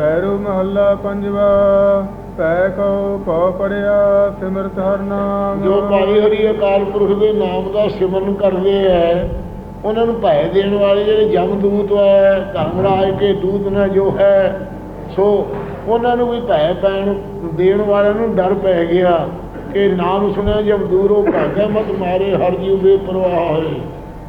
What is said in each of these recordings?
ਪੈਰੂ ਮਹੱਲਾ ਪੰਜਵਾ, ਪੈ Q Q ਪੜਿਆ, ਸਿਮਰਤ ਹਰ ਨਾਮ। ਜੋ ਭਾਈ ਹਰੀ ਅਕਾਲ ਪੁਰਖ ਦੇ ਨਾਮ ਦਾ ਸਿਮਰਨ ਕਰਦੇ ਐ, ਉਹਨਾਂ ਨੂੰ ਭੈ ਦੇਣ ਵਾਲੇ ਜਿਹੜੇ ਜਮਦੂਤ ਹੈ ਧਰਮਰਾਜ ਕੇ ਦੂਤ ਨੇ ਜੋ ਹੈ, ਸੋ ਉਹਨਾਂ ਨੂੰ ਵੀ ਭੈ ਪੈਣ ਦੇਣ ਵਾਲਿਆਂ ਨੂੰ ਡਰ ਪੈ ਗਿਆ ਕਿ ਨਾਮ ਸੁਣਿਆ ਜਬ ਦੂਰੋਂ ਭਾਗੈ ਮਤ ਮਾਰੇ, ਹਰ ਜੀਵ ਬੇਪਰਵਾਹ ਹੋਏ।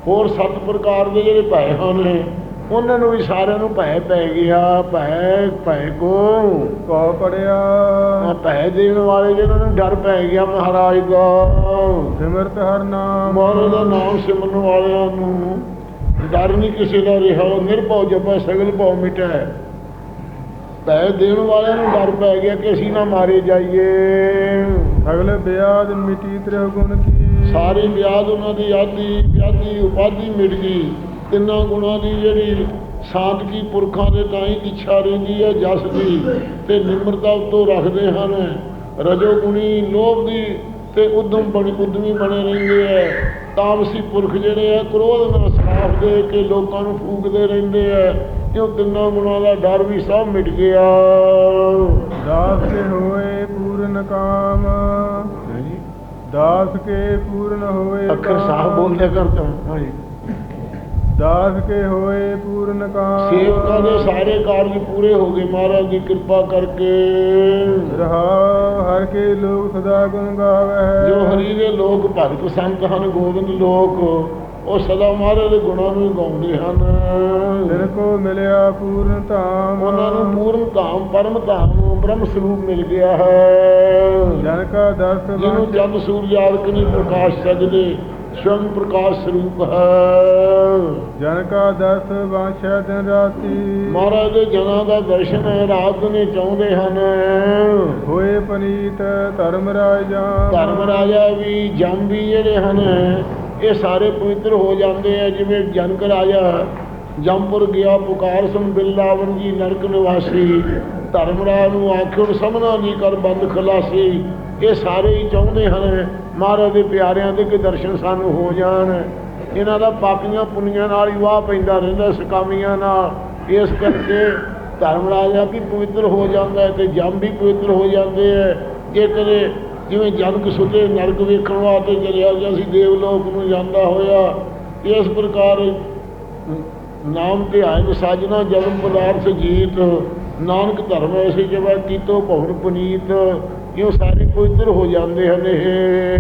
ਹੋਰ ਸੱਤ ਪ੍ਰਕਾਰ ਦੇ ਜਿਹੜੇ ਭੈ ਹਨ ਉਹਨਾਂ ਨੂੰ ਵੀ ਸਾਰਿਆਂ ਨੂੰ ਭੈ ਪੈ ਗਿਆ ਭੈ ਭੈ ਕੋ। ਕਉ ਪੜਿਆ? ਆ ਭੈ ਦੇਣ ਵਾਲੇ ਜਿਹਨਾਂ ਨੂੰ ਡਰ ਪੈ ਗਿਆ ਮਹਾਰਾਜ ਦਾ ਸਿਮਰਤ ਹਰ ਨਾਮ। ਮਹਾਰਾਜ ਦਾ ਨਾਮ ਸਿਮਰਨ ਵਾਲਿਆਂ ਨੂੰ ਡਰ ਨਹੀਂ ਕਿਸੇ ਦਾ ਰਿਹਾ ਨਿਰਭਉ ਜਪੈ ਸਗਲ ਭਉ ਮਿਟੈ। ਭੈ ਦੇਣ ਵਾਲਿਆਂ ਨੂੰ ਡਰ ਪੈ ਗਿਆ ਕਿ ਅਸੀਂ ਨਾ ਮਾਰੇ ਜਾਈਏ। ਅਗਲੇ ਬਿਆਦ ਮਿਟੀ ਤ੍ਰਿਹ ਗੁਣ ਕੀ। ਸਾਰੀ ਵਿਆਦ ਉਹਨਾਂ ਦੀ ਆਦੀ ਵਿਆਦੀ ਉਪਾਧੀ ਮਿਟ ਗਈ। ਤਿੰਨਾਂ ਗੁਣਾਂ ਦੀ ਜਿਹੜੀ ਸਾਦਗੀ ਪੁਰਖਾਂ ਦੇ ਤਾਂ ਹੀ ਇੱਛਾ ਰਹਿੰਦੀ ਹੈ ਜਸ ਦੀ ਤੇ ਨਿਮਰਤਾ ਉਤੋਂ ਰੱਖਦੇ ਹਨ। ਰਜੋ ਗੁਣੀ ਲੋਭ ਦੀ ਤੇ ਉਦਮ ਬਣੀ ਉਦਮੀ ਬਣੇ ਰਹਿੰਦੇ ਐ ਤਾਮਸੀ ਪੁਰਖ ਜਿਹੜੇ ਆ ਕ੍ਰੋਧ ਨਾਲ ਸਰਾਫ ਦੇ ਕੇ ਲੋਕਾਂ ਨੂੰ ਫੂਕਦੇ ਰਹਿੰਦੇ ਐ ਕਿਉਂ ਤਿੰਨਾਂ ਗੁਣਾਂ ਦਾ ਡਰ ਵੀ ਸਭ ਮਿਟ ਗਿਆ। ਦਾਸ ਕੇ ਹੋਏ ਪੂਰਨ ਕਾਮ। ਦਾਸ ਕੇ ਪੂਰਨ ਹੋਏ ਅੱਖਰ ਸਾਹ ਕਾਮ। ਬੋਲਦੇ ਕਰਤਾ ਹਾਂਜੀ। ਦਾਸ ਕੇ ਹੋਏ ਪੂਰਨ ਕਾਮ ਸੇਵਕਾਂ ਦੇ ਸਾਰੇ ਕਾਰਜ ਪੂਰੇ ਹੋ ਗਏ ਮਹਾਰਾਜ ਦੀ ਕਿਰਪਾ ਕਰਕੇ। ਰਹਾ ਹਰ ਕੇ ਲੋਕ ਸਦਾ ਗੁਣ ਗਾਵੇ। ਜੋ ਹਰੀ ਦੇ ਲੋਕ ਭਗਤ ਸੰਤ ਹਨ ਗੋਬਿੰਦ ਲੋਕ ਉਹ ਸਦਾ ਮਹਾਰਾਜ ਦੇ ਗੁਣਾਂ ਨੂੰ ਗਾਉਂਦੇ ਹਨ। ਤਿਨ ਕੋ ਮਿਲਿਆ ਪੂਰਨ ਧਾਮ। ਉਹਨਾਂ ਨੂੰ ਪੂਰਨ ਧਾਮ ਪਰਮ ਧਾਮ ਬ੍ਰਹਮ ਸਰੂਪ ਮਿਲ ਗਿਆ ਹੈ। ਜਨ ਕਾ ਦਰਸ ਜਿਹਨੂੰ ਜਦ ਸੂਰਜ ਆਦਿਕ ਨਹੀਂ ਪ੍ਰਕਾਸ਼ ਸਜਦੇ ਸਵੰ ਪ੍ਰਕਾਸ਼ ਸਰੂਪ ਹੈ। ਜਨ ਕਾ ਦਰਸ ਵਾਂਛੈ ਦਿਨ ਰਾਤੀ। ਮਹਾਰਾਜ ਦੇ ਜਨਾਂ ਦਾ ਦਰਸ਼ਨ ਹੈ ਰਾਤ ਨੇ ਚਾਹੁੰਦੇ ਹਨ। ਹੋਏ ਪਨੀਤ ਧਰਮ ਰਾਜਾ। ਧਰਮ ਰਾਜਾ ਵੀ ਜੰਮ ਵੀ ਜਿਹੜੇ ਹਨ ਇਹ ਸਾਰੇ ਪਵਿੱਤਰ ਹੋ ਜਾਂਦੇ ਆ। ਜਿਵੇਂ ਜਨਕ ਰਾਜਾ ਜੰਪੁਰ ਗਿਆ ਪੁਕਾਰ ਸੁਣ ਬਿੱਲਾਵਨ ਜੀ ਨਰਕ ਨਿਵਾਸੀ। ਧਰਮ ਰਾਜ ਨੂੰ ਆਖਣ ਸਮਨਾ ਜੀ ਕਰ ਬੰਦ ਖਲਾਸੀ। ਇਹ ਸਾਰੇ ਹੀ ਚਾਹੁੰਦੇ ਹਨ। ਮਹਾਰਾਜ ਦੇ ਪਿਆਰਿਆਂ ਦੇ ਕਿ ਦਰਸ਼ਨ ਸਾਨੂੰ ਹੋ ਜਾਣ। ਇਹਨਾਂ ਦਾ ਪਾਪੀਆਂ ਪੁੰਨੀਆਂ ਨਾਲ ਹੀ ਵਾਹ ਪੈਂਦਾ ਰਹਿੰਦਾ ਸਕਾਮੀਆਂ ਨਾਲ। ਇਸ ਕਰਕੇ ਧਰਮ ਰਾਜਾ ਵੀ ਪਵਿੱਤਰ ਹੋ ਜਾਂਦਾ ਹੈ ਤੇ ਜੰਮ ਵੀ ਪਵਿੱਤਰ ਹੋ ਜਾਂਦੇ ਹੈ। ਜੇ ਕਦੇ ਜਿਵੇਂ ਜਨਕ ਸੁਤੇ ਨਰਕ ਵੇਖਣ ਵਾਸਤੇ ਚਲਿਆ ਗਿਆ ਸੀ ਦੇਵਲੋਕ ਨੂੰ ਜਾਂਦਾ ਹੋਇਆ, ਇਸ ਪ੍ਰਕਾਰ ਨਾਮ ਧਿਆਨ ਸਾਜਨਾ ਜਨਮ ਪਦਾਰਥ ਜੀਤ। ਨਾਨਕ ਧਰਮ ਐਸੇ ਜਿਵੇਂ ਕੀਤੋ ਭਵਨ ਪੁਨੀਤ। ਇਹ ਸਾਰੇ ਪਵਿੱਤਰ ਹੋ ਜਾਂਦੇ ਹਨ ਇਹ?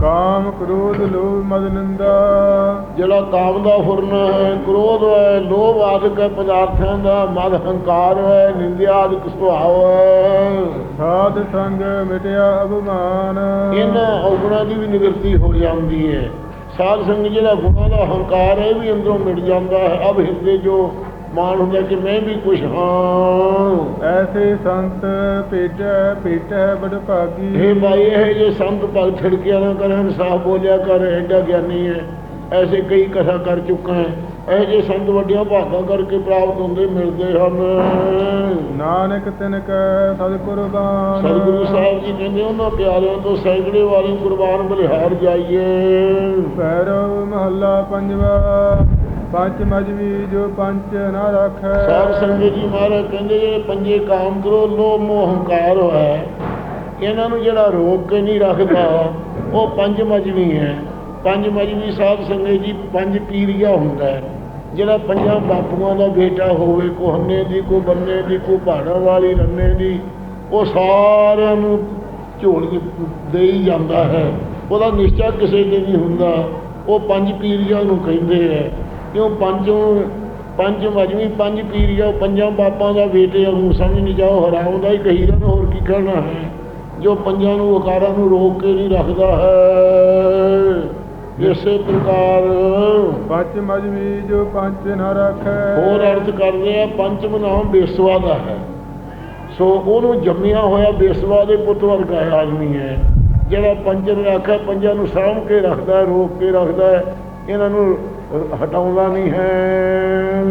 ਕਾਮ ਕ੍ਰੋਧ ਲੋਭ ਮਦ ਨਿੰਦਾ। ਜਿਹੜਾ ਕਾਮ ਦਾ ਫੁਰਨ ਹੈ ਕ੍ਰੋਧ ਹੈ ਲੋਭ ਆਦਿਕ ਪਦਾਰਥਾਂ ਦਾ ਮਦ ਹੰਕਾਰ ਹੈ ਨਿੰਦਿਆ ਆਦਿਕ ਸੁਭਾਵ ਹੈ। ਸਾਧ ਸੰਗ ਮਿਟਿਆ ਅਭਿਮਾਨ। ਇਹਨਾਂ ਔਗਣਾਂ ਦੀ ਵੀ ਨਿਵਰਤੀ ਹੋ ਜਾਂਦੀ ਹੈ। ਸਾਧ ਸੰਗ ਜਿਹੜਾ ਗੁਣਾਂ ਦਾ ਹੰਕਾਰ ਹੈ ਵੀ ਅੰਦਰੋਂ ਮਿਟ ਜਾਂਦਾ ਹੈ। ਅਬ ਹਿਰਦੇ ਜੋ ਮਾਨ ਹੁੰਦਾ ਕਿ ਮੈਂ ਵੀ ਕੁਛ ਹਾਂ। ਐਸੇ ਸੰਤ ਭੇਟੈ ਭੇਟੈ ਬੜ ਭਾਗੀ। ਇਹ ਭਾਈ ਇਹ ਜੇ ਸੰਤ ਭਗਤ ਛਿੜਕਿਆ ਨਾ ਕਰਨ ਸਾਫ਼ ਬੋਲਿਆ ਕਰ ਐਡਾ ਗਿਆਨੀ ਹੈ। ਐਸੇ ਕਈ ਕਥਾ ਕਰ ਚੁੱਕਾ ਹੈ। ਇਹ ਜੇ ਸੰਤ ਵੱਡੀਆਂ ਭਾਗਾਂ ਕਰਕੇ ਪ੍ਰਾਪਤ ਹੁੰਦੇ ਮਿਲਦੇ ਹਨ। ਨਾਨਕ ਤਿਨ ਕੈ ਸਦ ਕੁਰਬਾਨ। ਸਤਿਗੁਰੂ ਸਾਹਿਬ ਜੀ ਕਹਿੰਦੇ ਉਹਨਾਂ ਪਿਆਰਿਆਂ ਤੋਂ ਸੈਂਕੜੇ ਵਾਰੀ ਕੁਰਬਾਨ ਬਲਿਹਾਰ ਜਾਈਏ। ਪੈਰੋ ਮਹੱਲਾ ਪੰਜਵਾ। ਪੰਜ ਮਜਵੀ ਜੋ ਪੰਚ ਨਾ ਰੱਖੈ। ਸਾਧ ਸੰਗਤ ਜੀ ਮਹਾਰਾਜ ਕਹਿੰਦੇ ਜਿਹੜੇ ਪੰਜੇ ਕਾਮ ਕਰੋ, ਲੋਭ, ਮੋਹ, ਹੰਕਾਰ ਹੈ। ਇਹਨਾਂ ਨੂੰ ਜਿਹੜਾ ਰੋਕ ਕੇ ਨਹੀਂ ਰੱਖਦਾ, ਉਹ ਪੰਜ ਮਜਵੀ ਹੈ। ਪੰਜ ਮਜਵੀ ਸਾਧ ਸੰਗਤ ਜੀ ਪੰਜ ਪੀਰੀਆ ਹੁੰਦਾ ਹੈ। ਜਿਹੜਾ ਪੰਜਾਂ ਬਾਪੂਆਂ ਦਾ ਬੇਟਾ ਹੋਵੇ ਕੋ ਹੰਨੇ ਦੀ ਕੋ ਬੰਨੇ ਦੀ ਕੋ ਪਹਾੜਾਂ ਵਾਲੀ, ਰੰਨੇ ਦੀ, ਉਹ ਸਾਰਿਆਂ ਨੂੰ ਝੋਲ ਦੇਈ ਜਾਂਦਾ ਹੈ। ਉਹਦਾ ਨਿਸ਼ਚਾ ਕਿਸੇ 'ਤੇ ਨਹੀਂ ਹੁੰਦਾ। ਉਹ ਪੰਜ ਪੀਰੀਆਂ ਨੂੰ ਕਹਿੰਦੇ ਹੈ। ਕਿਉਂ ਪੰਜੋਂ ਪੰਜ ਮਜਮੀ ਪੰਜ ਪੀਰੀਆ ਪੰਜਾਂ ਬਾਪਾਂ ਦਾ ਬੇਟੇ ਨੂੰ ਸਮਝ ਨਹੀਂ ਜਾਓ ਹਰਾਮ ਦਾ ਹੀ ਕਹੀਦਾ ਹੋਰ ਕੀ ਕਹਿਣਾ ਹੈ? ਜੋ ਪੰਜਾਂ ਨੂੰ ਵਕਾਰਾਂ ਨੂੰ ਰੋਕ ਕੇ ਨਹੀਂ ਰੱਖਦਾ ਹੈ। ਇਸੇ ਪ੍ਰਕਾਰ ਪੰਜ ਮਜਵੀ ਜੋ ਪੰਚ ਨਾ ਰੱਖੈ ਹੋਰ ਅਰਥ ਕਰਦੇ ਆ ਪੰਚਮ ਨਾਮ ਬੇਸਵਾ ਦਾ ਹੈ। ਸੋ ਉਹਨੂੰ ਜੰਮਿਆ ਹੋਇਆ ਬੇਸਵਾ ਦੇ ਪੁੱਤ ਵਰਗਾ ਆਦਮੀ ਹੈ। ਜਿਹੜਾ ਪੰਜਨ ਰੱਖਾ ਪੰਜਾਂ ਨੂੰ ਸਾਂਭ ਕੇ ਰੱਖਦਾ ਰੋਕ ਕੇ ਰੱਖਦਾ ਇਹਨਾਂ ਨੂੰ ਹਟਾਉਂਦਾ ਨਹੀਂ ਹੈ।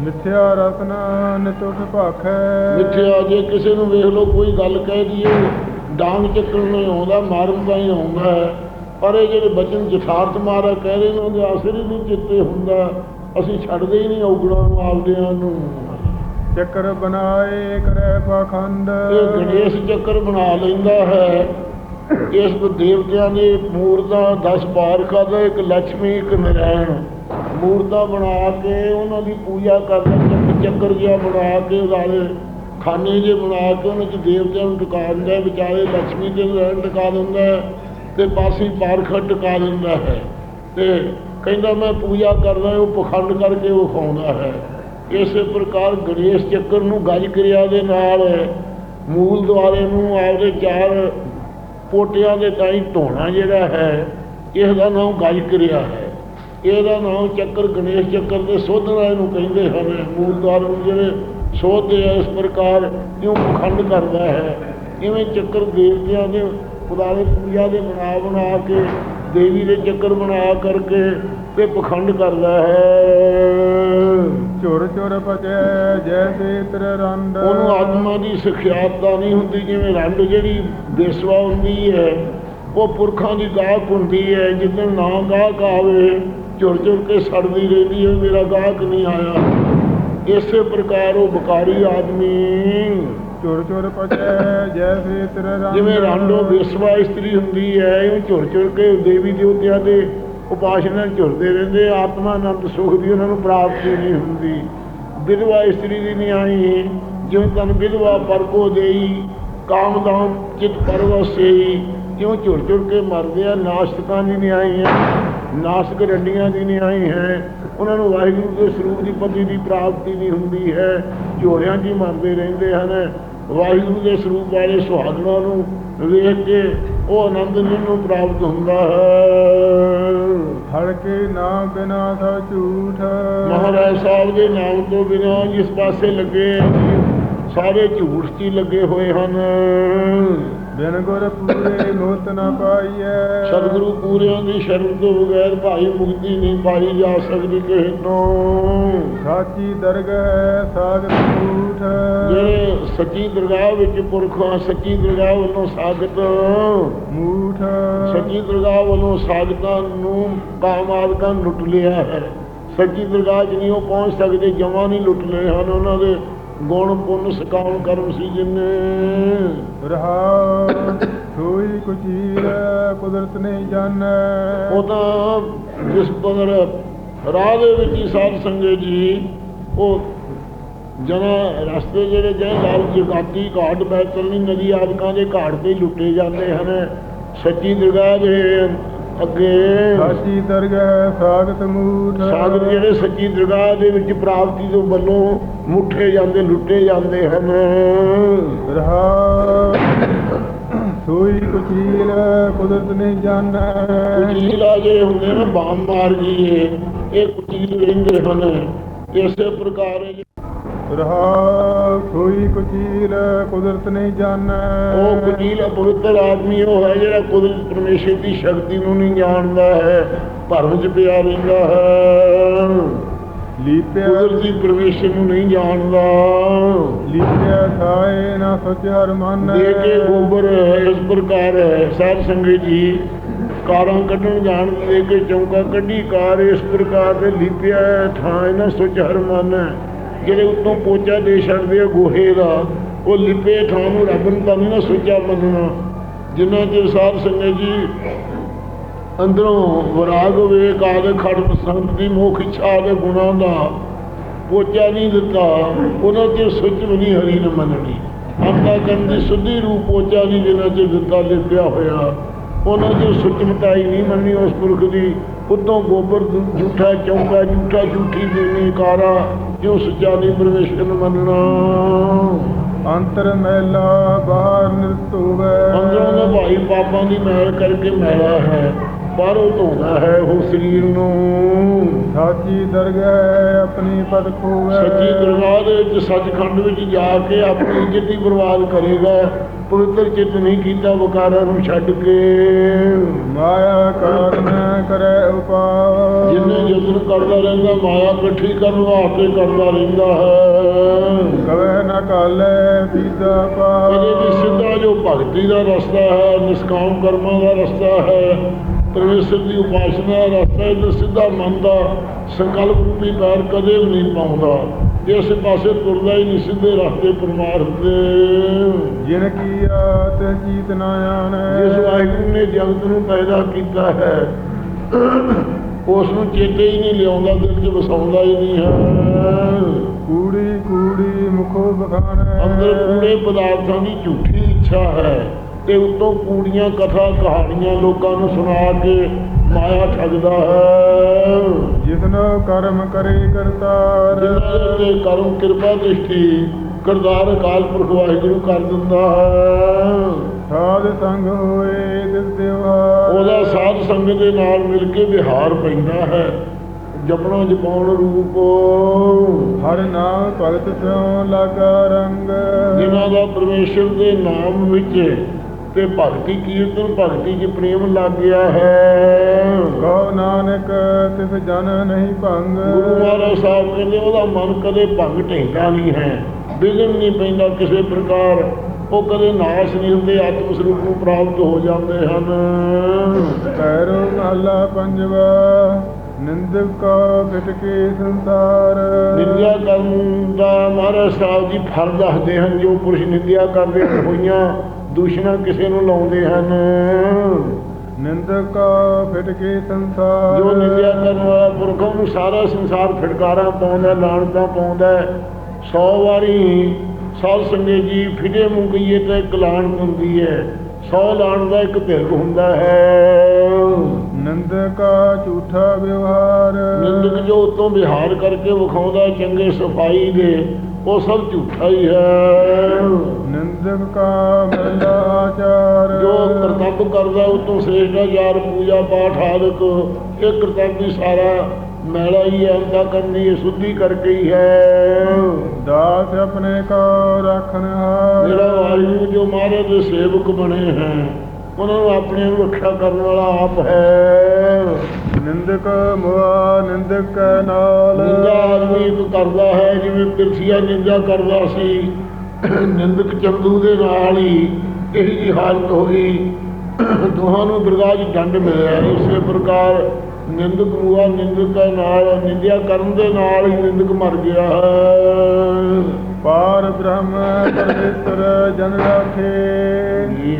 ਮਿਥਿਆ ਰਸਨਾ ਨਿਤੁਠ ਭਾਖੈ। ਮਿੱਠਿਆ ਜੇ ਕਿਸੇ ਨੂੰ ਵੇਖ ਲਓ ਕੋਈ ਗੱਲ ਕਹਿ ਦਈਏ ਡਾਂਗ ਚੱਕਣ ਨਹੀਂ ਆਉਂਦਾ ਮਾਰਨ ਤਾਂ ਹੀ ਆਉਂਦਾ ਹੈ। ਪਰ ਇਹ ਜਿਹੜੇ ਬਚਨ ਜਥਾਰਥ ਮਾਰਾ ਕਹਿ ਰਹੇ ਨੇ ਉਹਦੇ ਅਸਰ ਹੀ ਨਹੀਂ ਚਿੱਤੇ ਹੁੰਦਾ। ਅਸੀਂ ਛੱਡਦੇ ਹੀ ਨਹੀਂ ਔਗਣਾਂ ਨੂੰ ਆਪਦਿਆਂ ਨੂੰ। ਚੱਕਰ ਬਣਾਏ ਕਰੈ ਪਾਖੰਡ। ਇਹ ਗਣੇਸ਼ ਚੱਕਰ ਬਣਾ ਲੈਂਦਾ ਹੈ। ਇਸ ਨੂੰ ਦੇਵਤਿਆਂ ਦੀ ਮੂਰਤਾਂ, ਦਸ ਪਾਰਕਾਂ ਦਾ ਇੱਕ ਲక్ష్ਮੀ ਇੱਕ ਨਰਾਇਣ ਮੂਰਤਾਂ ਬਣਾ ਕੇ ਉਹਨਾਂ ਦੀ ਪੂਜਾ ਕਰਦੇ ਚੱਕਰ ਜਿਹਾ ਬਣਾ ਕੇ ਉਹਦੇ ਖਾਨੇ ਜੇ ਬਣਾ ਕੇ ਉਹਨਾਂ 'ਚ ਦੇਵਤਿਆਂ ਨੂੰ ਟਿਕਾ ਦਿੰਦਾ ਵਿਚਾਰੇ ਲక్ష్ਮੀ ਦੇ ਨਰਾਇਣ ਟਿਕਾ ਦਿੰਦਾ ਤੇ ਪਾਸੇ ਪਾਰਖਾ ਟਿਕਾ ਦਿੰਦਾ ਹੈ ਤੇ ਕਹਿੰਦਾ ਮੈਂ ਪੂਜਾ ਕਰਦਾ, ਉਹ ਪਖੰਡ ਕਰਕੇ ਉਹ ਖਾਉਂਦਾ ਹੈ। ਇਸੇ ਪ੍ਰਕਾਰ ਗਣੇਸ਼ ਚੱਕਰ ਨੂੰ ਗਜ ਕਿਰਿਆ ਦੇ ਨਾਲ ਮੂਲ ਦੁਆਰੇ ਨੂੰ ਆਪਦੇ ਚਾਰ ਪੋਟਿਆਂ ਦੇ ਤਾਈ ਧੋਣਾ ਜਿਹੜਾ ਹੈ ਇਸ ਦਾ ਨਾਮ ਗਾਇਕ ਰਿਹਾ ਹੈ। ਇਹਦਾ ਨਾਮ ਚੱਕਰ ਗਣੇਸ਼ ਚੱਕਰ ਦੇ ਸੋਧਣਾ ਇਹਨੂੰ ਕਹਿੰਦੇ ਹਨ। ਮੂਲ ਨੂੰ ਜਿਹੜੇ ਸੋਧਦੇ ਆ, ਇਸ ਪ੍ਰਕਾਰ ਕਿਉਂ ਪਖੰਡ ਕਰਦਾ ਹੈ। ਇਵੇਂ ਚੱਕਰ ਦੇਵਤਿਆਂ ਦੇ ਖੁਦਾਵੇ ਪੂਜਾ ਦੇ ਬਣਾ ਬਣਾ ਕੇ, ਦੇਵੀ ਦੇ ਚੱਕਰ ਬਣਾ ਕਰਕੇ ਤੇ ਪਖੰਡ ਕਰਦਾ ਹੈ। ਝੁਰ ਝੁਰ ਪਚੈ ਜੈਸੇ ਤਰ ਰੰਡ। ਉਹਨੂੰ ਆਤਮਾ ਦੀ ਸਿਖਿਆਤਤਾ ਨਹੀਂ ਹੁੰਦੀ ਜਿਵੇਂ ਰੰਡ ਜਿਹੜੀ ਬੇਸਵਾ ਹੁੰਦੀ ਹੈ ਉਹ ਪੁਰਖਾਂ ਦੀ ਗਾਹਕ ਹੁੰਦੀ ਹੈ ਜਿੱਦਣ ਨਾ ਗਾਹਕ ਆਵੇ ਝੁਰ ਝੁਰ ਕੇ ਸੜਦੀ ਰਹਿੰਦੀ ਹੈ ਮੇਰਾ ਗਾਹਕ ਨਹੀਂ ਆਇਆ। ਇਸੇ ਪ੍ਰਕਾਰ ਉਹ ਬਕਾਰੀ ਆਦਮੀ। ਝੁਰ ਝੁਰ ਪਚੈ ਜੈਸੇ ਤਰ ਰੰਡ। ਜਿਵੇਂ ਰਾਂਡੋ ਬੇਸਵਾ ਇਸਤਰੀ ਹੁੰਦੀ ਹੈ ਇਹ ਝੁਰ ਝੁਰ ਕੇ ਦੇਵੀ ਦੇਵਤਿਆਂ ਦੇ ਉਪਾਸ਼ਨਾ ਝੁਰਦੇ ਰਹਿੰਦੇ, ਆਤਮਾ ਆਨੰਦ ਸੁਖ ਦੀ ਉਹਨਾਂ ਨੂੰ ਪ੍ਰਾਪਤੀ ਨਹੀਂ ਹੁੰਦੀ। ਵਿਧਵਾ ਇਸਤਰੀ ਦੀ ਨਹੀਂ ਆਈ ਜਿਉਂ ਤਨ ਵਿਧਵਾ ਪਰਕੋ ਦੇਈ ਕਾਮਦਾਮ ਚਿਤ ਪਰਵਸੇਈ ਜਿਉਂ ਝੁਰ ਝੁਰ ਕੇ ਮਰਦੇ ਆ, ਨਾਸਤਕਾਂ ਦੀ ਨਹੀਂ ਆਈ ਹੈ ਨਾਸਕ ਰੰਡੀਆਂ ਦੀ ਨਹੀਂ ਆਈ ਹੈ। ਉਹਨਾਂ ਨੂੰ ਵਾਹਿਗੁਰੂ ਦੇ ਸਰੂਪ ਦੀ ਪਤੀ ਦੀ ਪ੍ਰਾਪਤੀ ਨਹੀਂ ਹੁੰਦੀ ਹੈ। ਝੋਰਿਆਂ 'ਚ ਹੀ ਮਰਦੇ ਰਹਿੰਦੇ ਹਨ। ਵਾਹਿਗੁਰੂ ਦੇ ਸਰੂਪ ਵਾਲੇ ਸੁਹਾਗਣਾ ਨੂੰ ਵੇਖ ਕੇ ਉਹ ਆਨੰਦ ਨੂੰ ਪ੍ਰਾਪਤ ਹੁੰਦਾ ਹੈ। ਹਲਕੇ ਨਾਮ ਬਿਨਾ ਸਭ ਝੂਠ। ਮਹਾਰਾਜ ਸਾਹਿਬ ਦੇ ਨਾਮ ਤੋਂ ਬਿਨਾਂ ਜਿਸ ਪਾਸੇ ਲੱਗੇ ਸਾਰੇ ਝੂਠ ਹੀ ਲੱਗੇ ਹੋਏ ਹਨ। ਬਿਨ ਗੁਰ ਪੂਰੇ ਮੋਤ ਨ ਪਾਈਐ। ਸਤਿਗੁਰੂ ਪੂਰਿਆਂ ਦੀ ਸ਼ਰਨ ਤੋਂ ਬਗੈਰ ਭਾਈ ਮੁਕਤੀ ਨਹੀਂ ਪਾਈ ਜਾ ਸਕਦੀ ਕਿਸੇ ਤੋਂ। ਸਾਚੀ ਦਰਗਹ ਸਾਗਤ ਝੂਠ ਜਿਹੜੇ ਸੱਚੀ ਦਰਗਾਹ ਵਿੱਚ ਪੁਰਖਾਂ ਸੱਚੀ ਦਰਗਾਹ ਵੱਲੋਂ ਸਾਗਤ ਮੂਠ ਸੱਚੀ ਦਰਗਾਹ ਵੱਲੋਂ ਸਾਗਤਾਂ ਨੂੰ ਕਾਮਾਦਕਾਂ ਲੁੱਟ ਲਿਆ ਹੈ। ਸੱਚੀ ਦਰਗਾਹ 'ਚ ਨਹੀਂ ਉਹ ਪਹੁੰਚ ਸਕਦੇ ਜਮਾਂ ਨਹੀਂ ਲੁੱਟ ਲਏ ਹਨ ਉਹਨਾਂ ਦੇ। ਗੁਣ ਪੁੰਨ ਸਕਾਮ ਕਰਮ ਸੀ ਜਿੰਨੇ। ਰਹਾ ਸੋਈ ਕੁਚੀਰ ਕੁਦਰਤ ਨਹੀਂ ਜਾਣੈ। ਉਹ ਤਾਂ ਜਿਸ ਬਦਰ ਰਾਹ ਦੇ ਵਿੱਚ ਹੀ ਸਾਧ ਸੰਗਤ ਜੀ ਉਹ ਜਨਾ ਰਸਤੇ ਜਿਹੜੇ ਜੈ ਲਾਲ ਜਗਾਤੀ ਘਾਟ ਬੈਤਰਨੀ ਨਦੀ ਆਦਿਕਾਂ ਦੇ ਘਾਟ ਤੇ ਲੁੱਟੇ ਜਾਂਦੇ ਹਨ। ਸੱਚੀ ਦਰਗਾਹ ਦੇ ਅੱਗੇ। ਸਾਚੀ ਦਰਗਹ ਸਾਗਤ ਮੂਠ ਸਾਗਰ ਜਿਹੜੇ ਸੱਚੀ ਦਰਗਾਹ ਦੇ ਵਿੱਚ ਪ੍ਰਾਪਤੀ ਤੋਂ ਵੱਲੋਂ ਮੁੱਠੇ ਜਾਂਦੇ ਲੁੱਟੇ ਜਾਂਦੇ ਹਨ। ਰਹਾ ਸੋਈ ਕੁਚੀਲ ਕੁਦਰਤ ਨਹੀਂ ਜਾਣੈ। ਕੁਚੀਲਾ ਜਿਹੜੇ ਹੁੰਦੇ ਨੇ ਬਾਮ ਮਾਰ ਗਈਏ ਇਹ ਕੁਚੀਲ ਰਹਿੰਦੇ ਹਨ। ਇਸੇ ਪ੍ਰਕਾਰ ਰਹਾ ਸੋਈ ਕੁਚੀਲ ਕੁਦਰਤ ਨਹੀਂ ਜਾਣੈ। ਉਹ ਕੁਚੀਲ ਪਵਿੱਤਰ ਆਦਮੀ ਉਹ ਹੈ ਜਿਹੜਾ ਕੁਦਰਤ ਪਰਮੇਸ਼ਰ ਦੀ ਸ਼ਕਤੀ ਨੂੰ ਨਹੀਂ ਜਾਣਦਾ ਹੈ ਭਰਮ ਚ ਪਿਆ ਰਹਿੰਦਾ ਹੈ। ਲੀਪਿਆ ਕੁਦਰਤੀ ਪਰਮੇਸ਼ਰ ਨੂੰ ਨਹੀਂ ਜਾਣਦਾ। ਲੀਪਿਆ ਥਾਏ ਨਾ ਸੋਚ ਹਰ ਮਨ ਦੇ ਕੇ ਗੋਬਰ ਇਸ ਪ੍ਰਕਾਰ ਹੈ। ਸਾਧ ਸੰਗਤ ਜੀ ਕਾਰਾਂ ਕੱਢਣ ਜਾਣ ਦੇ ਕੇ ਚੌਂਕਾ ਕੱਢੀ ਕਾਰ ਇਸ ਪ੍ਰਕਾਰ ਦੇ ਲੀਪਿਆ ਥਾਂ ਇਹਨਾਂ ਸੁਚ ਜਿਹੜੇ ਉੱਤੋਂ ਪੋਚਾ ਦੇ ਛੱਡਦੇ ਆ ਗੋਹੇ ਦਾ, ਉਹ ਲਿਪੇ ਥਾਂ ਨੂੰ ਰੱਬ ਨੂੰ ਤਾਂ ਨਹੀਂ ਨਾ ਸੁੱਚਾ ਮੰਨਣਾ। ਜਿੰਨਾ ਚਿਰ ਸਾਧ ਸੰਗਤ ਜੀ ਅੰਦਰੋਂ ਵਿਰਾਗ ਵੇਕ ਆਦੇ ਖੜ ਪਸੰਦ ਦੀ ਮੋਖ ਇੱਛਾ ਦੇ ਗੁਣਾਂ ਦਾ ਪੋਚਾ ਨਹੀਂ ਦਿੱਤਾ, ਉਹਨਾਂ ਤੇ ਸੁੱਚ ਵੀ ਨਹੀਂ ਹਰੀ ਨੇ ਮੰਨਣੀ। ਅੰਤਾ ਕਰਨ ਦੀ ਸੁੱਧੀ ਰੂਪ ਪੋਚਾ ਨਹੀਂ ਜਿੰਨਾ ਚ ਦਿੱਤਾ, ਲਿਪਿਆ ਹੋਇਆ। ਉਹਨਾਂ ਦੀ ਸੁੱਚ ਮਤਾਈ ਨਹੀਂ ਮੰਨਣੀ ਉਸ ਪੁਰਖ ਦੀ। ਉਤੋਂ ਗੋਬਰ ਝੂਠਾ ਚੌਂਕਾ ਝੂਠਾ ਝੂਠੀ ਦੇਣੀ ਕਾਰਾ ਜੋ ਸੱਚਾ ਨਹੀਂ ਪਰਮੇਸ਼ਰ ਨੂੰ ਮੰਨਣਾ। ਅੰਤਰ ਮੈਲਾ ਬਾਹਰ ਨਿਰਤ ਹੋਵੇ। ਅੰਦਰੋਂ ਦਾ ਭਾਈ ਪਾਪਾਂ ਦੀ ਮੈਲ ਕਰਕੇ ਮੈਲਾ ਹੈ ਬਾਹਰੋਂ ਧੋਦਾ ਹੈ ਉਹ ਸਰੀਰ ਨੂੰ। ਸਾਚੀ ਦਰਗਹ ਆਪਣੀ ਪਦ ਖੋਵੇ। ਸੱਚੀ ਦਰਗਾਹ ਦੇ ਵਿੱਚ ਸੱਚਖੰਡ ਵਿੱਚ ਜਾ ਕੇ ਆਪਣੀ ਇੱਜ਼ਤ ਹੀ ਬਰਬਾਦ ਕਰੇਗਾ ਪਵਿੱਤਰ ਚਿੱਤ ਨਹੀਂ ਕੀਤਾ ਵਕਾਰਾਂ ਨੂੰ ਛੱਡ ਕੇ। ਕਰਦਾ ਰਹਿੰਦਾ ਮਾਇਆ ਇਕੱਠੀ ਕਰਨ ਵਾਸਤੇ ਕਰਦਾ ਰਹਿੰਦਾ ਹੈ। ਕਵੇ ਨਾ ਕਾਲੇ ਪੀਦਾ ਪਾ ਇਹਦੇ ਵਿੱਚ ਸਿੱਧਾ ਜੋ ਭਗਤੀ ਦਾ ਰਸਤਾ ਹੈ ਨਿਸ਼ਕਾਮ ਕਰਮਾਂ ਦਾ ਰਸਤਾ ਹੈ ਪਰਮੇਸ਼ਰ ਦੀ ਉਪਾਸਨਾ ਦਾ ਰਸਤਾ ਹੈ ਤੇ ਸਿੱਧਾ ਮਨ ਦਾ ਸੰਕਲਪ ਰੂਪੀ ਪੈਰ ਕਦੇ ਵੀ ਨਹੀਂ ਪਾਉਂਦਾ। ਇਸ ਪਾਸੇ ਤੁਰਦਾ ਹੀ ਨਹੀਂ ਸਿੱਧੇ ਰਸਤੇ ਪਰਮਾਰਥ ਦੇ ਜਿਨ ਕੀਆ ਤਿਸ ਚੀਤ ਨਾ ਆਣੈ। ਜਿਸ ਵਾਹਿਗੁਰੂ ਨੇ ਜਗਤ ਨੂੰ ਪੈਦਾ ਕੀਤਾ ਹੈ ਉਸ ਨੂੰ ਚੇਤੇ ਹੀ ਨਹੀਂ ਲਿਆਉਂਦਾ ਦਿਲ 'ਚ ਵਸਾਉਂਦਾ ਹੀ ਨਹੀਂ ਹੈ। ਕੂੜੀ ਕੂੜੀ ਮੁਖੋ ਬਖਾਣੈ ਅੰਦਰ ਕੂੜੇ ਪਦਾਰਥਾਂ ਦੀ ਝੂਠੀ ਇੱਛਾ ਹੈ ਤੇ ਉਤੋਂ ਕੂੜੀਆਂ ਕਥਾ ਕਹਾਣੀਆਂ ਲੋਕਾਂ ਨੂੰ ਸੁਣਾ ਕੇ ਮਾਇਆ ਠੱਗਦਾ ਹੈ। ਜਿਸਨੋ ਕਰਮ ਕਰੇ ਕਰਤਾਰ। ਜਿਨ੍ਹਾਂ ਦੇ ਕਰਮ ਕਿਰਪਾ ਦ੍ਰਿਸ਼ਟੀ ਕਰਤਾਰ ਅਕਾਲ ਪੁਰਖ ਵਾਹਿਗੁਰੂ ਕਰ ਦਿੰਦਾ ਹੈ। ਸਾਧ ਸੰਗ ਹੋਏ ਤਿਸ ਦਿਵਹਾਰ ਉਹਦਾ ਸਾਧ ਸੰਗਤ ਦੇ ਨਾਲ ਮਿਲ ਕੇ ਵਿਹਾਰ ਪੈਂਦਾ ਹੈ। ਜਪਣਾ ਜਪਾਉਣ ਰੂਪ। ਹਰ ਨਾਮ ਭਗਤ ਸਿਉ ਲਾਗਾ ਰੰਗ। ਜਿਨ੍ਹਾਂ ਦਾ ਪਰਮੇਸ਼ਰ ਦੇ ਨਾਮ ਵਿੱਚ ਤੇ ਭਗਤੀ ਕੀਰਤਨ ਭਗਤੀ 'ਚ ਪ੍ਰੇਮ ਲੱਗ ਗਿਆ ਹੈ। ਕਹੋ ਨਾਨਕ ਤਿਸ ਜਨ ਨਹੀਂ ਭੰਗ। ਗੁਰੂ ਮਹਾਰਾਜ ਸਾਹਿਬ ਕਹਿੰਦੇ ਉਹਦਾ ਮਨ ਕਦੇ ਭੰਗ ਢਹਿੰਦਾ ਨਹੀਂ ਹੈ। ਵਿਗਨ ਨਹੀਂ ਪੈਂਦਾ ਕਿਸੇ ਪ੍ਰਕਾਰ। ਉਹ ਕਦੇ ਨਾਸ਼ ਨਹੀਂ ਹੁੰਦੇ ਆਤਮ ਸਰੂਪ ਨੂੰ ਪ੍ਰਾਪਤ ਹੋ ਜਾਂਦੇ ਹਨ। ਪੈਰੋ ਮਹਲਾ ਪੰਜਵਾ ਨਿੰਦਕ ਕਾ ਫਿਟਕੇ ਸੰਸਾਰ। ਨਿੰਦਿਆ ਕਰਨ ਦਾ ਮਹਾਰਾਜ ਸਾਹਿਬ ਜੀ ਫਲ ਦੱਸਦੇ ਹਨ ਜੋ ਪੁਰਸ਼ ਨਿੰਦਿਆ ਕਰਦੇ ਹੋਈਆਂ ਦੂਸ਼ਣਾ ਕਿਸੇ ਨੂੰ ਲਾਉਂਦੇ ਹਨ। ਨਿੰਦਕ ਕਾ ਫਿਟਕੇ ਸੰਸਾਰ। ਜੋ ਨਿੰਦਿਆ ਕਰਨ ਵਾਲਾ ਪੁਰਖਾਂ ਨੂੰ ਸਾਰਾ ਸੰਸਾਰ ਫਿਟਕਾਰਾਂ ਪਾਉਂਦਾ ਲਾਣਤਾਂ ਪਾਉਂਦਾ ਸੌ ਵਾਰੀ ਸਾਧ ਸੰਗਤ ਜੀ ਫਿਟੇ ਮੂੰਹ ਗਈਏ ਤਾਂ ਇੱਕ ਲਾਣ ਹੁੰਦੀ ਹੈ। ਸੌ ਲਾਣ ਦਾ ਇੱਕ ਧਿਰ ਹੁੰਦਾ ਹੈ। ਨਿੰਦਕ ਕਾ ਝੂਠਾ ਵਿਵਹਾਰ। ਨਿੰਦਕ ਜੋ ਉਤੋਂ ਵਿਹਾਰ ਕਰਕੇ ਵਿਖਾਉਂਦਾ ਚੰਗੇ ਸਫ਼ਾਈ ਦੇ ਉਹ ਸਭ ਝੂਠਾ ਹੀ ਹੈ। ਨਿੰਦਕ ਕਾ ਮਹਿਲਾ ਆਚਾਰ। ਜੋ ਕਰਤੱਵ ਕਰਦਾ ਉਤੋਂ ਸ੍ਰੇਸ਼ਟਾਚਾਰ ਪੂਜਾ ਪਾਠ ਆਦਿਕ ਇਹ ਕਰਤੱਵ ਵੀ ਸਾਰਾ ਮੈਲਾ ਹੀ ਹੈ ਅੰਦਾ ਕਰਨੀ ਹੈ ਸੁੱਧੀ ਕਰਕੇ ਹੀ ਹੈ। ਦਾਸ ਆਪਣੇ ਕਾ ਰੱਖਣ ਹਾਰ। ਜਿਹੜਾ ਵਾਹਿਗੁਰੂ ਜੋ ਮਹਾਰਾਜ ਦੇ ਸੇਵਕ ਬਣੇ ਹੈ ਉਹਨਾਂ ਨੂੰ ਆਪਣੇ ਨੂੰ ਰੱਖਿਆ ਕਰਨ ਵਾਲਾ ਆਪ ਹੈ। ਨਿੰਦਕ ਮੁਆ ਨਿੰਦਕ ਨਾਲ। ਨਿੰਦਾ ਆਦਮੀ ਕਰਦਾ ਹੈ ਜਿਵੇਂ ਪਿਰਥੀਆ ਨਿੰਦਾ ਕਰਦਾ ਸੀ। ਨਿੰਦਕ ਚੰਦੂ ਦੇ ਨਾਲ ਹੀ ਇਹੀ ਹਾਲਤ ਹੋ ਗਈ। ਦੋਹਾਂ ਨੂੰ ਬਿਰਗਾ 'ਚ ਦੰਡ ਮਿਲਿਆ। ਇਸੇ ਪ੍ਰਕਾਰ ਨਿੰਦਕ ਮੁਆ ਨਿੰਦਕ ਨਾਲ ਨਿੰਦਿਆ ਕਰਨ ਦੇ ਨਾਲ ਹੀ ਨਿੰਦਕ ਮਰ ਗਿਆ ਹੈ। ਪਾਰ ਬ੍ਰਹਮ ਪਰਮੇਸ਼ਰ ਜਨ ਰਾਖੇ।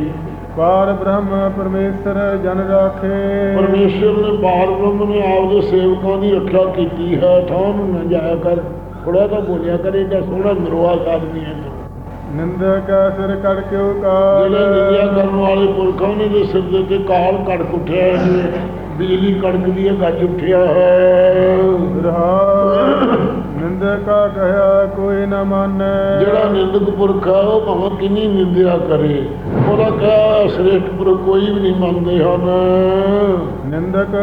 ਪਾਰ ਬ੍ਰਹਮ ਪਰਮੇਸ਼ਰ ਜਨ ਰਾਖੇ। ਪਰਮੇਸ਼ਰ ਨੇ ਬਾਰ ਬ੍ਰਹਮ ਨੇ ਆਪਦੇ ਸੇਵਕਾਂ ਦੀ ਰੱਖਿਆ ਕੀਤੀ ਹੈ। ਠਾਂ ਨੂੰ ਨਾ ਜਾਇਆ ਕਰ। ਥੋੜਾ ਤਾਂ ਬੋਲਿਆ ਕਰੇ ਜਾਂ ਸੋਹਣਾ ਨਰਵਾ ਆਦਮੀ ਹੈ। ਤੂੰ। ਨਿੰਦਕ ਕੈ ਸਿਰ ਕੜ ਕਿਉ ਕਾਲ ਜਿਹੜੇ ਨਿੰਦਿਆ ਕਰਨ ਵਾਲੇ ਪੁਰਖਾਂ ਨੇ ਦੇ ਸਿਰ ਦੇ ਉੱਤੇ ਕਾਲ ਕੜਕ ਉੱਠਿਆ ਹੈ। ਬਿਜਲੀ ਕੜਕਦੀ ਹੈ ਗੱਜ ਉੱਠਿਆ ਹੈ। ਰਹਾ ਨਿੰਦਕ ਕਹਿਆ ਕੋਈ ਨ ਮਾਨੈ। ਜਿਹੜਾ ਨਿੰਦਕ ਪੁਰਖ ਹੈ ਉਹ ਭਾਵੇਂ ਕਿੰਨੀ ਨਿੰਦਿਆ ਕਰੇ ਉਹਦਾ ਕਿਹਾ ਸ੍ਰੇਸ਼ਟ ਪੁਰਖ ਕੋਈ ਵੀ ਨਹੀਂ ਮੰਨਦੇ ਹਨ। ਨਿੰਦਕ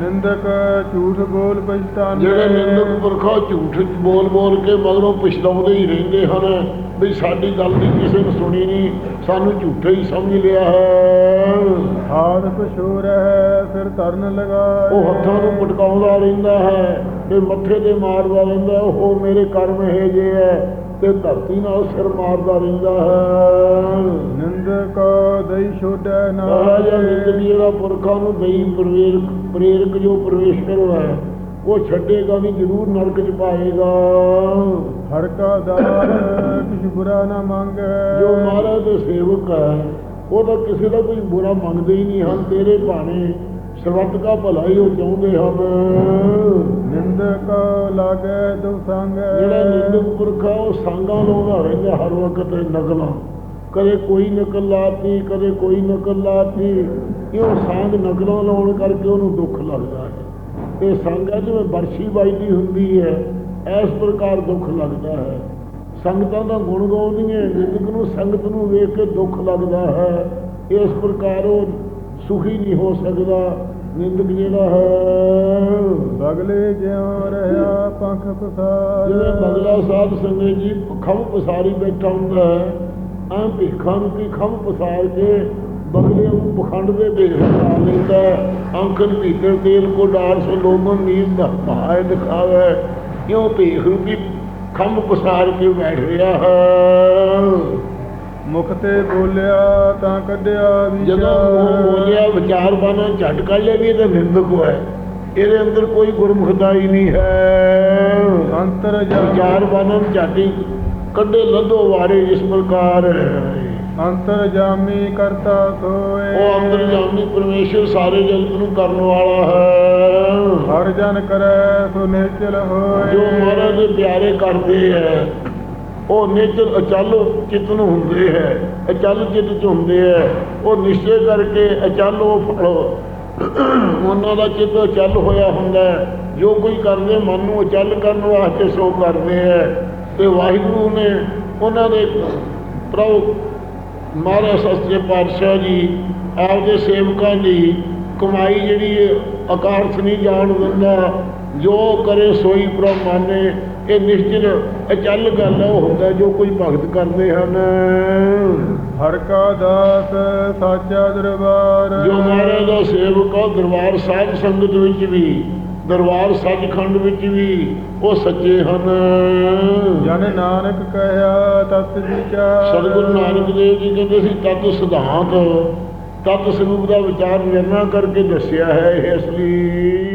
ਨਿੰਦਕ ਝੂਠ ਬੋਲ ਪਛਤਾਨ। ਜਿਹੜੇ ਨਿੰਦਕ ਪੁਰਖਾ ਝੂਠ ਬੋਲ ਬੋਲ ਕੇ ਮਗਰੋਂ ਪਛਤਾਉਂਦੇ ਹੀ ਰਹਿੰਦੇ ਹਨ। ਵੀ ਸਾਡੀ ਗੱਲ ਨਹੀਂ ਕਿਸੇ ਨੇ ਸੁਣੀ ਨਹੀਂ ਸਾਨੂੰ ਝੂਠਾ ਹੀ ਸਮਝ ਲਿਆ ਹੈ। ਹਾਥ ਪਛੋਰ ਹੈ ਫਿਰ ਤਰਨ ਲਗਾਏ। ਉਹ ਹੱਥਾਂ ਨੂੰ ਪਟਕਾਉਂਦਾ ਰਹਿੰਦਾ ਹੈ। ਤੇ ਮੱਥੇ ਤੇ ਮਾਰਦਾ ਰਹਿੰਦਾ ਉਹ ਮੇਰੇ ਕਰਮ ਇਹ ਜੇ ਹੈ ਤੇ ਧਰਤੀ ਨਾਲ ਸਿਰ ਮਾਰਦਾ ਰਹਿੰਦਾ ਹੈ। ਨਿੰਦਕ ਦਈ ਛੋੜੈ ਨਾ ਮਹਾਰਾਜਾ ਨਿੰਦਕੀ ਜਿਹੜਾ ਪੁਰਖਾਂ ਨੂੰ ਦਈ ਪ੍ਰੇਰਕ ਪ੍ਰੇਰਕ ਜੋ ਪਰਮੇਸ਼ਰ ਹੈ ਉਹ ਛੱਡੇਗਾ ਵੀ ਜ਼ਰੂਰ ਨਰਕ ਚ ਪਾਏਗਾ। ਹਰ ਕਾ ਦਾਰ ਕਿਛ ਬੁਰਾ ਨਾ ਮੰਗੈ। ਜੋ ਮਹਾਰਾਜ ਦੇ ਸੇਵਕ ਹੈ ਉਹ ਤਾਂ ਕਿਸੇ ਦਾ ਕੋਈ ਬੁਰਾ ਮੰਗਦੇ ਹੀ ਨਹੀਂ ਹਨ ਤੇਰੇ ਭਾਣੇ। ਸਰਬੱਤ ਦਾ ਭਲਾ ਹੀ ਉਹ ਚਾਹੁੰਦੇ ਹਨ। ਨਿੰਦਕ ਲਾਗੇ ਦੁ ਸੰਗ ਜਿਹੜਾ ਨਿੰਦਕ ਪੁਰਖ ਉਹ ਸੰਗਾਂ ਲਾਉਂਦਾ ਰਹਿੰਦਾ ਹਰ ਵਕਤ ਨਕਲਾਂ। ਕਦੇ ਕੋਈ ਨਕਲ ਲਾਤੀ ਕਦੇ ਕੋਈ ਨਕਲ ਲਾਤੀ। ਇਹ ਸੰਗ ਨਕਲਾਂ ਲਾਉਣ ਕਰਕੇ ਉਹਨੂੰ ਦੁੱਖ ਲੱਗਦਾ ਹੈ। ਇਹ ਸੰਗ ਹੈ ਜਿਵੇਂ ਬਰਸ਼ੀ ਵੱਜਦੀ ਹੁੰਦੀ ਹੈ ਇਸ ਪ੍ਰਕਾਰ ਦੁੱਖ ਲੱਗਦਾ ਹੈ। ਸੰਗਤਾਂ ਦਾ ਗੁਣ ਗਾਉਂਦੀਆਂ ਨਿੰਦਕ ਨੂੰ ਸੰਗਤ ਨੂੰ ਵੇਖ ਕੇ ਦੁੱਖ ਲੱਗਦਾ ਹੈ। ਇਸ ਪ੍ਰਕਾਰ ਉਹ ਸੁਖੀ ਨਹੀਂ ਹੋ ਸਕਦਾ। ਨਿੰਦਕ ਜਿਹੜਾ ਹੈ ਬਗਲੇ ਜਿਉ ਰਹਾ ਪੰਖ ਪਸਾਰ। ਜਿਵੇਂ ਬਗਲਾ ਸਾਧ ਸੰਗਤ ਜੀ ਖੰਭ ਪਸਾਰੀ ਬੈਠਾ ਹੁੰਦਾ ਹੈ ਐਂ ਭੀਖਾਂ ਨੂੰ ਕੀ ਖੰਭ ਪਸਾਰ ਕੇ ਬਗਲੇ ਨੂੰ ਪਖੰਡ ਦੇ ਭੇਖ ਲਾ ਲੈਂਦਾ ਹੈ। ਅੰਕਨ ਭੀਤਰ ਤੇਲ ਕੋ ਡਾਰ ਸੋ ਲੋਮਨ ਨੀਂਦ ਦਾ ਭਾਏ ਦਿਖਾਵੇ। ਕਿਉਂ ਭੇਖ ਨੂੰ ਕੀ ਖੰਭ ਪਸਾਰ ਕੇ ਬੈਠ ਰਿਹਾ ਹੈ। ਮੁਖ ਤੇ ਬੋਲਿਆ ਤਾਂ ਕੱਢਿਆ ਜਦੋਂ ਵਿਚਾਰ ਉਹ ਬੋਲਿਆ ਵਿਚਾਰ ਬਾਣਾ ਝਟ ਕੱਢ ਲਿਆ ਵੀ ਇਹ ਤਾਂ ਨਿੰਦਕ ਹੈ। ਇਹਦੇ ਅੰਦਰ ਕੋਈ ਗੁਰਮੁਖਤਾ ਹੀ ਨਹੀਂ ਹੈ। ਅੰਤਰ ਵਿਚਾਰ ਬਾਨਨ ਝਾਟੀ ਕੱਢੇ ਲੱਦੋ ਵਾਰੇ ਇਸ ਪ੍ਰਕਾਰ ਅੰਤਰ ਜਾਮੀ ਕਰਤਾ ਸੋਏ ਉਹ ਅੰਦਰ ਜਾਮੀ ਪਰਮੇਸ਼ਰ ਸਾਰੇ ਜਗਤ ਨੂੰ ਕਰਨ ਵਾਲਾ ਹੈ। ਹਰ ਜਨ ਕਰੈ ਸੋ ਨਿਚਲ ਹੋਏ। ਜੋ ਮਹਾਰਾਜ ਦੇ ਪਿਆਰੇ ਕਰਦੇ ਹੈ। ਉਹ ਨੇਚਰ ਅਚਲ ਚਿਤ ਨੂੰ ਹੁੰਦੇ ਹੈ। ਅਚਲ ਚਿਤ ਚ ਹੁੰਦੇ ਹੈ। ਉਹ ਨਿਸ਼ਚੈ ਕਰਕੇ ਅਚਲ ਉਹ ਫਲ। ਉਹਨਾਂ ਦਾ ਚਿੱਤ ਅਚਲ ਹੋਇਆ ਹੁੰਦਾ ਜੋ ਕੋਈ ਕਰਦੇ, ਮਨ ਨੂੰ ਅਚਲ ਕਰਨ ਵਾਸਤੇ ਸੋ ਕਰਦੇ ਹੈ। ਤੇ ਵਾਹਿਗੁਰੂ ਨੇ ਉਹਨਾਂ ਦੇ ਪ੍ਰਭੂ ਮਹਾਰਾਜ ਸੱਚੇ ਪਾਤਸ਼ਾਹ ਜੀ, ਆਪਦੇ ਸੇਵਕਾਂ ਦੀ ਕਮਾਈ ਜਿਹੜੀ ਅਕਾਰਥ ਨਹੀਂ ਜਾਣ ਦਿੰਦਾ ਜੋ ਕਰੇ ਸੋਈ ਪ੍ਰਭ ਮਾਨੇ ਇਹ ਨਿਸ਼ਚਿਤ ਅਚਲ ਗੱਲ ਉਹ ਹੁੰਦਾ ਜੋ ਕੋਈ ਭਗਤ ਕਰਦੇ ਹਨ। ਹਰ ਕਾ ਦਾਸ ਸਾਚਾ ਦਰਬਾਰ। ਜੋ ਮਹਾਰਾਜ ਦਾ ਸੇਵਕ ਆ ਦਰਬਾਰ ਸਾਹਿਬ ਸੰਗਤ ਵਿੱਚ ਵੀ ਦਰਬਾਰ ਸੱਚਖੰਡ ਵਿੱਚ ਵੀ ਉਹ ਸੱਚੇ ਹਨ। ਜਨ ਨਾਨਕ ਕਹਿਆ ਤਤ ਵਿਚਾਰ। ਸਤਿਗੁਰੂ ਨਾਨਕ ਦੇਵ ਜੀ ਕਹਿੰਦੇ ਸੀ ਤਤ ਸਿਧਾਂਤ। ਤਤ ਸਰੂਪ ਦਾ ਵਿਚਾਰ ਨਿਰਣਾ ਕਰਕੇ ਦੱਸਿਆ ਹੈ ਇਹ ਅਸਲੀ